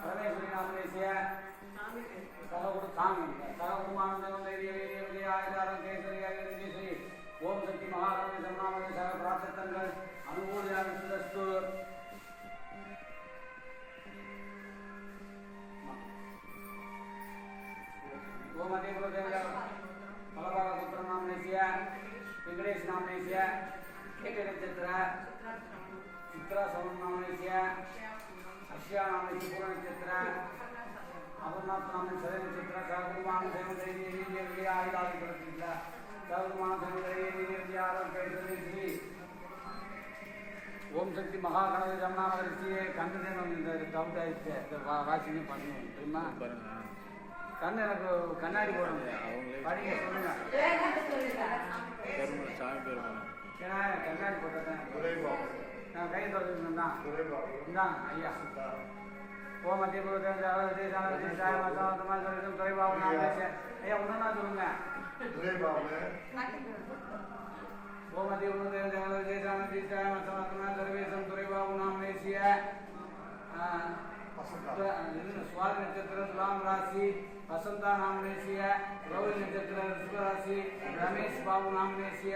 பரமேஸ்வரி நாம தேசிய தகவல் சாமி தகவல் ஆயுதாரம் கேசரி கேசரி ஓம் சக்தி மகாராணி சரணாமதி சக பிரார்த்தங்கள் அனுகூலியாக சுந்தஸ்து ஓம் அதேபோல பலபாக புத்திர நாம தேசிய வெங்கடேஷ் நாம தேசிய கேட்ட நட்சத்திர சித்ரா சௌன் நாம ಶ್ರೀಶ್ಯಾಮಿತಿ ಪುರನಕ್ಷತ್ರ அபர்ணாத்மாமி சதய நட்சத்திரம் சககுருமான சேவந்தை நீதியர்களே ஆயுதாதி கொடுத்திருக்கிறார் சககுருமான சேவந்தை நீதியர்களே ஆரோக்கியத்திலே ஸ்ரீ ஓம் சக்தி மகாகணபதி ரமணாமகரிசியே கண்ணதேவன் இந்த டவுட் ஆயிடுச்சு. இந்த வாட்சிங்கும் பண்ணுவோம். தெரியுமா? கண் எனக்கு கண்ணாடி போடுங்க சொல்லுங்க. கண்ணாடி போட்டதான் நான் கை தொடர்ந்து தான் இந்தாங்க ஐயா ஓ மத்திய குருதேவன் ஜாவதி ஜாவதி சாய மசாவந்தமா சொல்லிடும் துறைபாபு நான் பேசேன் ஐயா ஒன்றா சொல்லுங்க ஓ மத்திய குருதேவன் ஜாவதி ஜாவதி சாய மசாவந்தமா சர்வேசம் துறைபாபு நாம் பேசிய சுவாதி நட்சத்திரம் துலாம் ராசி வசந்தா நாமநேசிய கௌரி நட்சத்திரம் ரிஷபராசி ரமேஷ் பாபு நாமநேசிய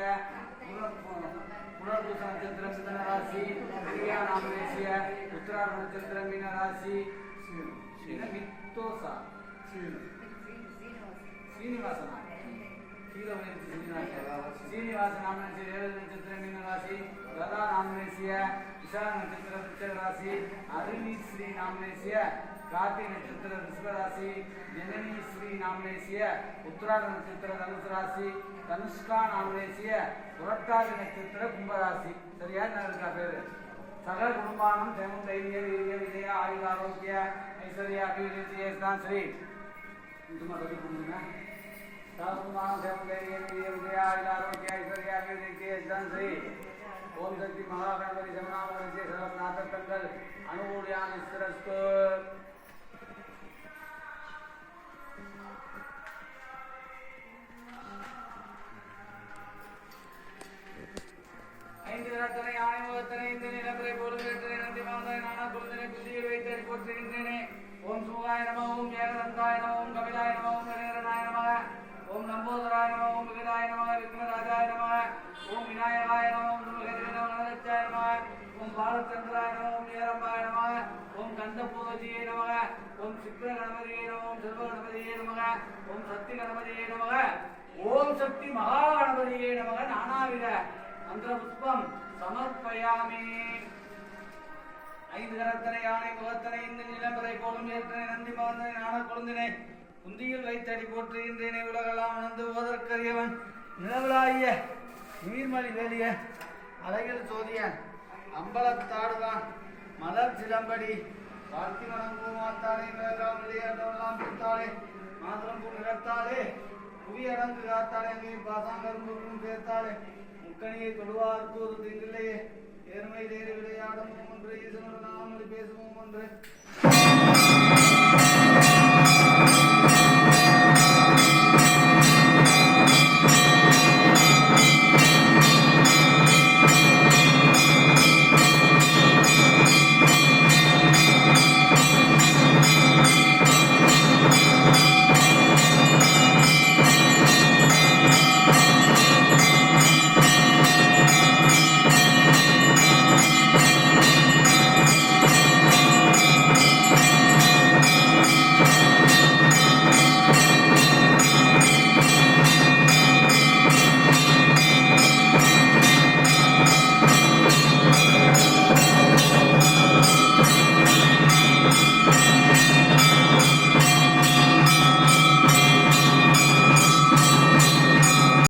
मूलभूतनक्षत्रमिन राशि क्रियानामदेशीय उत्तरानक्षत्रमिन राशि मित्तोसा శ్రీనివాసన శ్రీనివాసనామనసి ఏడనక్షత్రమిన రాశి గదానామనేసియ విశాల నక్షత్ర రాశి అరుణి శ్రీ నామనేసియ நட்சத்திரம் மீன ராசி லதா நாமநேசிய விசால நட்சத்திரம் விருச்சக ராசி அருணி ஸ்ரீ நாமநேசிய கார்த்திகை நட்சத்திர ரிஷபராசி ஜனனி ஸ்ரீ நாமநேசிய உத்திராட நட்சத்திர தனுசு ராசி தனுஷ்கா நாமநேசிய புரட்டாதி நட்சத்திர கும்பராசி சரியா என்ன இருக்கா பேரு சகல குடும்பானம் தேமம் தைரிய வீரிய விஜய ஆயுள் ஆரோக்கிய ஐஸ்வர்ய அபிவிருத்தியே தான் ஸ்ரீ சும்மா சொல்லி கொடுங்க சகல குடும்பானம் தேமம் தைரிய வீரிய விஜய ஆயுள் ஆரோக்கிய ஐஸ்வர்ய அபிவிருத்தியே தான் ஸ்ரீ ஓம் சக்தி மகாகணபதி ஜமனாமரிசிய சகல நாட்டங்கள் அனுகூலியான சிரஸ்து ஐந்து யானை முகத்தனை இந்த நிலங்களை போலும் வேற்றனை நந்தி மாந்தனை நானா குழந்தனை புத்தியில் வைத்தறி போற்றுகின்றேனே ஓம் சூகாய நம ஓம் ஏகதந்தாய நம ஓம் கபிலாய நம ஓம் கணேரனாய நம ஓம் நம்போதராய நம ஓம் விகதாய நம விக்னராஜாய நம ஓம் விநாயகாய நம ஓம் துர்கதிர நம ஓம் பாலச்சந்திராய நம ஓம் நம ஓம் நம ஓம் சித்திர கணபதியே நம ஓம் செல்வ கணபதியே நம ஓம் சக்தி கணபதியே நம ஓம் சக்தி மகா கணபதியே நானாவிட நானாவித மந்திர புஷ்பம் ஐந்து கரத்தனை யானை முகத்தனை இந்த நிலம்பரை போலும் ஏற்றனை நந்தி மகந்தனை ஞான கொழுந்தினை குந்தியில் வைத்தடி போற்றுகின்றேனே உலகெல்லாம் உணர்ந்து ஓதற்கரியவன். நிலவலாகிய நீர்மலி வேலிய அழகில் சோதிய அம்பலத்தாடுவான் மலர் சிலம்படி வாழ்த்தி வணங்கும் மாத்தாளே மேலாம் விளையாடலாம் பித்தாளே மாதுளம் பூ நிறத்தாளே புவியடங்கு காத்தாளே அங்கே சேர்த்தாளே. முக்கணியை தொழுவார்க்கு ஒரு திங்கில்லையே ஏர்மை தேறி விளையாடும் ஒன்று ஈசனோடு நாமொழி பேசுவோம் ஒன்று.